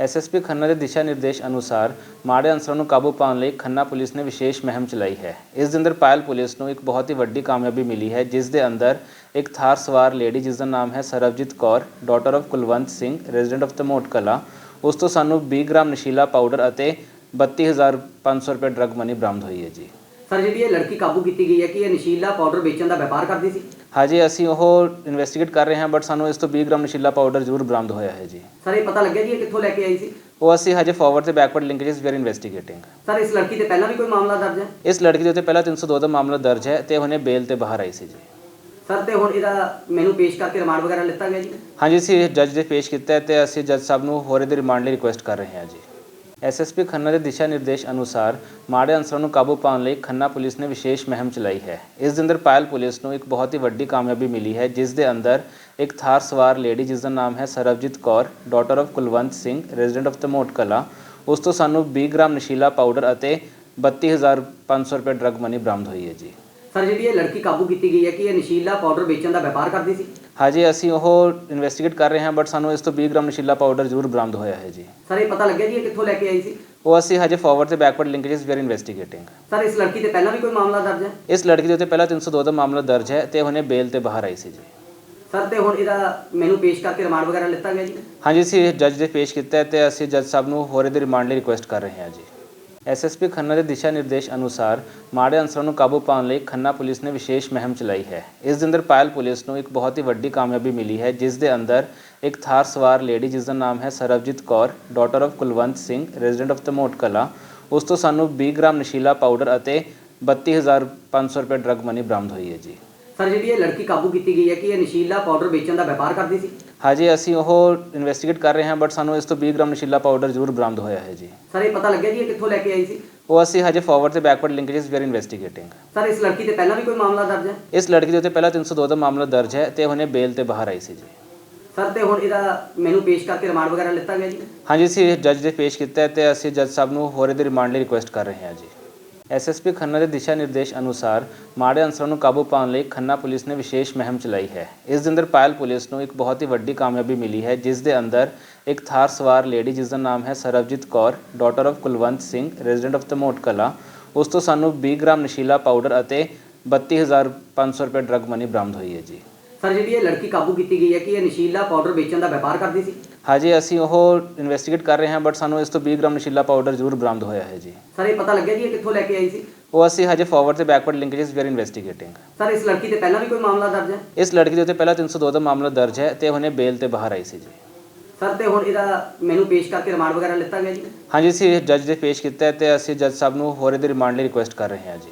SSP Khanna ਦੇ ਦਿਸ਼ਾ ਨਿਰਦੇਸ਼ ਅਨੁਸਾਰ ਮਾੜੇ ਅਨਸਰਾਂ ਨੂੰ ਕਾਬੂ ਪਾਉਣ ਲਈ ਖੰਨਾ ਪੁਲਿਸ ਨੇ ਵਿਸ਼ੇਸ਼ ਮੁਹਿੰਮ ਚਲਾਈ ਹੈ। ਇਸ ਦੇ ਅੰਦਰ ਪਾਇਲ ਪੁਲਿਸ ਨੂੰ ਇੱਕ ਬਹੁਤ ਹੀ ਵੱਡੀ ਕਾਮਯਾਬੀ ਮਿਲੀ ਹੈ, ਜਿਸ ਦੇ ਅੰਦਰ ਇੱਕ ਥਾਰ ਸਵਾਰ ਲੇਡੀ ਜਿਸ ਦਾ ਨਾਮ ਹੈ Sarabjit Kaur daughter of Kulwant Singh resident of Tamot Kalan. ਉਸ ਤੋਂ ਸਾਨੂੰ 20 ਗ੍ਰਾਮ ਨਸ਼ੀਲਾ ਪਾਊਡਰ ਅਤੇ 32500 ਰੁਪਏ ਡਰੱਗ ਮਨੀ ਬਰਾਮਦ ਹੋਈ ਹੈ ਜੀ। ਸਰ ਜਿਹੜੀ ਇਹ ਲੜਕੀ ਕਾਬੂ ਕੀਤੀ ਗਈ ਹੈ ਕਿ ਇਹ ਨਸ਼ੀਲਾ ਪਾਊਡਰ ਵੇਚਣ ਦਾ ਵਪਾਰ ਕਰਦੀ ਸੀ? ਹਾਜੀ ਅਸੀਂ ਉਹ ਇਨਵੈਸਟੀਗੇਟ ਕਰ ਰਹੇ ਹਾਂ ਬਟ ਸਾਨੂੰ ਇਸ ਤੋਂ 20 ਗ੍ਰਾਮ ਨਸ਼ੀਲਾ ਪਾਊਡਰ ਜ਼ਰੂਰ ਬਰਾਮਦ ਹੋਇਆ ਹੈ ਜੀ। ਸਰ ਇਹ ਪਤਾ ਲੱਗਿਆ ਜੀ ਇਹ ਕਿੱਥੋਂ ਲੈ ਕੇ ਆਈ ਸੀ? ਉਹ ਅਸੀਂ ਹਜੇ ਫਾਰਵਰਡ ਤੇ backward linkages we are investigating sir ਇਸ ਲੜਕੀ ਤੇ ਪਹਿਲਾਂ ਵੀ ਕੋਈ ਮਾਮਲਾ ਦਰਜ ਹੈ? ਇਸ ਲੜਕੀ ਦੇ ਉੱਤੇ ਪਹਿਲਾਂ 302 ਦਾ ਮਾਮਲਾ ਦਰਜ ਹੈ ਤੇ ਹੁਣੇ ਬੇਲ ਤੇ ਬਾਹਰ ਆਈ ਸੀ ਜੀ। ਸਰ ਤੇ ਹੁਣ ਇਹਦਾ ਮੈਨੂੰ ਪੇਸ਼ ਕਰਕੇ ਰਿਮਾਂਡ ਵਗੈਰਾ ਲਿੱਤਾ ਗਿਆ ਜੀ? ਹਾਂਜੀ ਅਸੀਂ ਜੱਜ ਦੇ ਪੇਸ਼ ਕੀਤਾ ਹੈ ਤੇ ਅਸੀਂ ਜੱਜ ਸਾਹਿਬ ਨੂੰ ਹੋਰ ਇਹਦੇ ਰਿਮਾਂਡ ਲਈ ਰਿਕੁਐਸਟ ਕਰ ਰਹੇ ਹਾਂ ਜੀ। ਐਸਐਸਪੀ ਖੰਨਾ ਦੇ ਦਿਸ਼ਾ ਨਿਰਦੇਸ਼ ਅਨੁਸਾਰ ਮਾੜੇ ਅਨਸਰਾਂ ਨੂੰ ਕਾਬੂ ਪਾਉਣ ਲਈ ਖੰਨਾ ਪੁਲਿਸ ਨੇ ਵਿਸ਼ੇਸ਼ ਮੁਹਿੰਮ ਚਲਾਈ ਹੈ। ਇਸ ਦੇ ਅੰਦਰ ਪਾਇਲ ਪੁਲਿਸ ਨੂੰ ਇੱਕ ਬਹੁਤ ਹੀ ਵੱਡੀ ਕਾਮਯਾਬੀ ਮਿਲੀ ਹੈ, ਜਿਸ ਦੇ ਅੰਦਰ ਇੱਕ ਥਾਰ ਸਵਾਰ ਲੇਡੀ ਜਿਸ ਦਾ ਨਾਮ ਹੈ Sarabjit Kaur daughter of Kulwant Singh resident of Tamot Kalan, ਉਸ ਤੋਂ ਸਾਨੂੰ 20 ਗ੍ਰਾਮ ਨਸ਼ੀਲਾ ਪਾਊਡਰ ਅਤੇ 32500 ਰੁਪਏ ਡਰੱਗ ਮਨੀ ਬਰਾਮਦ ਹੋਈ ਹੈ ਜੀ। ਸਰ ਜਿਹੜੀ ਇਹ ਲੜਕੀ ਕਾਬੂ ਕੀਤੀ ਗਈ ਹੈ ਕਿ ਇਹ ਨਸ਼ੀਲਾ ਪਾਊਡਰ ਵੇਚਣ ਦਾ ਵਪਾਰ ਕਰਦੀ ਸੀ? ਹਾਜੀ ਅਸੀਂ ਉਹ ਇਨਵੈਸਟੀਗੇਟ ਕਰ ਰਹੇ ਹਾਂ ਬਟ ਸਾਨੂੰ ਇਸ ਤੋਂ 20 ਗ੍ਰਾਮ ਨਸ਼ੀਲਾ ਪਾਊਡਰ ਜ਼ਰੂਰ ਬਰਾਮਦ ਹੋਇਆ ਹੈ ਜੀ। ਸਰ ਇਹ ਪਤਾ ਲੱਗਿਆ ਜੀ ਇਹ ਕਿੱਥੋਂ ਲੈ ਕੇ ਆਈ ਸੀ? ਉਹ ਅਸੀਂ ਹਜੇ ਫਾਰਵਰਡ ਤੇ backward linkages we are investigating sir ਇਸ ਲੜਕੀ ਤੇ ਪਹਿਲਾਂ ਵੀ ਕੋਈ ਮਾਮਲਾ ਦਰਜ ਹੈ? ਇਸ ਲੜਕੀ ਦੇ ਉੱਤੇ ਪਹਿਲਾਂ 302 ਦਾ ਮਾਮਲਾ ਦਰਜ ਹੈ ਤੇ ਹੁਣੇ ਬੇਲ ਤੇ ਬਾਹਰ ਆਈ ਸੀ ਜੀ। ਸਰ ਤੇ ਹੁਣ ਇਹਦਾ ਮੈਨੂੰ ਪੇਸ਼ ਕਰਕੇ ਰਿਮਾਂਡ ਵਗੈਰਾ ਲਿੱਤਾ ਗਿਆ ਜੀ? ਹਾਂਜੀ ਅਸੀਂ ਜੱਜ ਦੇ ਪੇਸ਼ ਕੀਤਾ ਹੈ ਤੇ ਅਸੀਂ ਜੱਜ ਸਾਹਿਬ ਨੂੰ ਹੋਰ ਇਹਦੇ ਰਿਮਾਂਡ ਲਈ ਰਿਕੁਐਸਟ ਕਰ ਰਹੇ ਹਾਂ ਜੀ। ਐਸਐਸਪੀ ਖੰਨਾ ਦੇ ਦਿਸ਼ਾ ਨਿਰਦੇਸ਼ ਅਨੁਸਾਰ ਮਾੜੇ ਅਨਸਰਾਂ ਨੂੰ ਕਾਬੂ ਪਾਉਣ ਲਈ ਖੰਨਾ ਪੁਲਿਸ ਨੇ ਵਿਸ਼ੇਸ਼ ਮੁਹਿੰਮ ਚਲਾਈ ਹੈ। ਇਸ ਦੇ ਅੰਦਰ ਪਾਇਲ ਪੁਲਿਸ ਨੂੰ ਇੱਕ ਬਹੁਤ ਹੀ ਵੱਡੀ ਕਾਮਯਾਬੀ ਮਿਲੀ ਹੈ, ਜਿਸ ਦੇ ਅੰਦਰ ਇੱਕ ਥਾਰ ਸਵਾਰ ਲੇਡੀ ਜਿਸ ਦਾ ਨਾਮ ਹੈ Sarabjit Kaur daughter of Kulwant Singh resident of Tamot Kalan, ਉਸ ਤੋਂ ਸਾਨੂੰ 20 ਗ੍ਰਾਮ ਨਸ਼ੀਲਾ ਪਾਊਡਰ ਅਤੇ 32500 ਰੁਪਏ ਡਰੱਗ ਮਨੀ ਬਰਾਮਦ ਹੋਈ ਹੈ ਜੀ। ਸਰ ਜਿਹੜੀ ਇਹ ਲੜਕੀ ਕਾਬੂ ਕੀਤੀ ਗਈ ਹੈ ਕਿ ਇਹ ਨਸ਼ੀਲਾ ਪਾਊਡਰ ਵੇਚਣ ਦਾ ਵਪਾਰ ਕਰਦੀ ਸੀ? ਹਾਜੀ ਅਸੀਂ ਉਹ ਇਨਵੈਸਟੀਗੇਟ ਕਰ ਰਹੇ ਹਾਂ ਬਟ ਸਾਨੂੰ ਇਸ ਤੋਂ 20 ਗ੍ਰਾਮ ਨਸ਼ੀਲਾ ਪਾਊਡਰ ਜ਼ਰੂਰ ਬਰਾਮਦ ਹੋਇਆ ਹੈ ਜੀ। ਸਰ ਇਹ ਪਤਾ ਲੱਗਿਆ ਜੀ ਇਹ ਕਿੱਥੋਂ ਲੈ ਕੇ ਆਈ ਸੀ? ਉਹ ਅਸੀਂ ਹਜੇ ਫਾਰਵਰਡ ਤੇ backward linkages we are investigating sir ਇਸ ਲੜਕੀ ਤੇ ਪਹਿਲਾਂ ਵੀ ਕੋਈ ਮਾਮਲਾ ਦਰਜ ਹੈ? ਇਸ ਲੜਕੀ ਦੇ ਉੱਤੇ ਪਹਿਲਾਂ 302 ਦਾ ਮਾਮਲਾ ਦਰਜ ਹੈ ਤੇ ਹੁਣੇ ਬੇਲ ਤੇ ਬਾਹਰ ਆਈ ਸੀ ਜੀ। ਸਰ ਤੇ ਹੁਣ ਇਹਦਾ ਮੈਨੂੰ ਪੇਸ਼ ਕਰਕੇ ਰਿਮਾਂਡ ਵਗੈਰਾ ਲਿੱਤਾ ਗਿਆ ਜੀ? ਹਾਂਜੀ ਅਸੀਂ ਜੱਜ ਦੇ ਪੇਸ਼ ਕੀਤਾ ਹੈ ਤੇ ਅਸੀਂ ਜੱਜ ਸਾਹਿਬ ਨੂੰ ਹੋਰ ਇਹਦੇ ਰਿਮਾਂਡ ਲਈ ਰਿਕੁਐਸਟ ਕਰ ਰਹੇ ਹਾਂ ਜੀ। ਐਸਐਸਪੀ ਖੰਨਾ ਦੇ ਦਿਸ਼ਾ ਨਿਰਦੇਸ਼ ਅਨੁਸਾਰ ਮਾੜੇ ਅਨਸਰਾਂ ਨੂੰ ਕਾਬੂ ਪਾਉਣ ਲਈ ਖੰਨਾ ਪੁਲਿਸ ਨੇ ਵਿਸ਼ੇਸ਼ ਮੁਹਿੰਮ ਚਲਾਈ ਹੈ। ਇਸ ਦੇ ਅੰਦਰ ਪਾਇਲ ਪੁਲਿਸ ਨੂੰ ਇੱਕ ਬਹੁਤ ਹੀ ਵੱਡੀ ਕਾਮਯਾਬੀ ਮਿਲੀ ਹੈ, ਜਿਸ ਦੇ ਅੰਦਰ ਇੱਕ ਥਾਰ ਸਵਾਰ ਲੇਡੀ ਜਿਸ ਦਾ ਨਾਮ ਹੈ Sarabjit Kaur daughter of Kulwant Singh resident of Tamot Kalan, ਉਸ ਤੋਂ ਸਾਨੂੰ 20 ਗ੍ਰਾਮ ਨਸ਼ੀਲਾ ਪਾਊਡਰ ਅਤੇ 32500 ਰੁਪਏ ਡਰੱਗ ਮਨੀ ਬਰਾਮਦ ਹੋਈ ਹੈ ਜੀ। ਸਰ ਜਿਹੜੀ ਇਹ ਲੜਕੀ ਕਾਬੂ ਕੀਤੀ ਗਈ ਹੈ ਕਿ ਇਹ ਨਸ਼ੀਲਾ ਪਾਊਡਰ ਵੇਚਣ ਦਾ ਵਪਾਰ ਕਰਦੀ ਸੀ? ਹਾਜੀ ਅਸੀਂ ਉਹ ਇਨਵੈਸਟੀਗੇਟ ਕਰ ਰਹੇ ਹਾਂ ਬਟ ਸਾਨੂੰ ਇਸ ਤੋਂ 20 ਗ੍ਰਾਮ ਨਸ਼ੀਲਾ ਪਾਊਡਰ ਜ਼ਰੂਰ ਬਰਾਮਦ ਹੋਇਆ ਹੈ ਜੀ। ਸਰ ਇਹ ਪਤਾ ਲੱਗਿਆ ਜੀ ਇਹ ਕਿੱਥੋਂ ਲੈ ਕੇ ਆਈ ਸੀ? ਉਹ ਅਸੀਂ ਹਜੇ ਫਾਰਵਰਡ ਤੇ backward linkages we are investigating sir ਇਸ ਲੜਕੀ ਤੇ ਪਹਿਲਾਂ ਵੀ ਕੋਈ ਮਾਮਲਾ ਦਰਜ ਹੈ? ਇਸ ਲੜਕੀ ਦੇ ਉੱਤੇ ਪਹਿਲਾਂ 302 ਦਾ ਮਾਮਲਾ ਦਰਜ ਹੈ ਤੇ ਹੁਣੇ ਬੇਲ ਤੇ ਬਾਹਰ ਆਈ ਸੀ ਜੀ। ਸਰ ਤੇ ਹੁਣ ਇਹਦਾ ਮੈਨੂੰ ਪੇਸ਼ ਕਰਕੇ ਰਿਮਾਂਡ ਵਗੈਰਾ ਲਿੱਤਾ ਗਿਆ ਜੀ? ਹਾਂਜੀ ਅਸੀਂ ਜੱਜ ਦੇ ਪੇਸ਼ ਕੀਤਾ ਹੈ ਤੇ ਅਸੀਂ ਜੱਜ ਸਾਹਿਬ ਨੂੰ ਹੋਰ ਇਹਦੇ ਰਿਮਾਂਡ ਲਈ ਰਿਕੁਐਸਟ ਕਰ ਰਹੇ ਹਾਂ ਜੀ।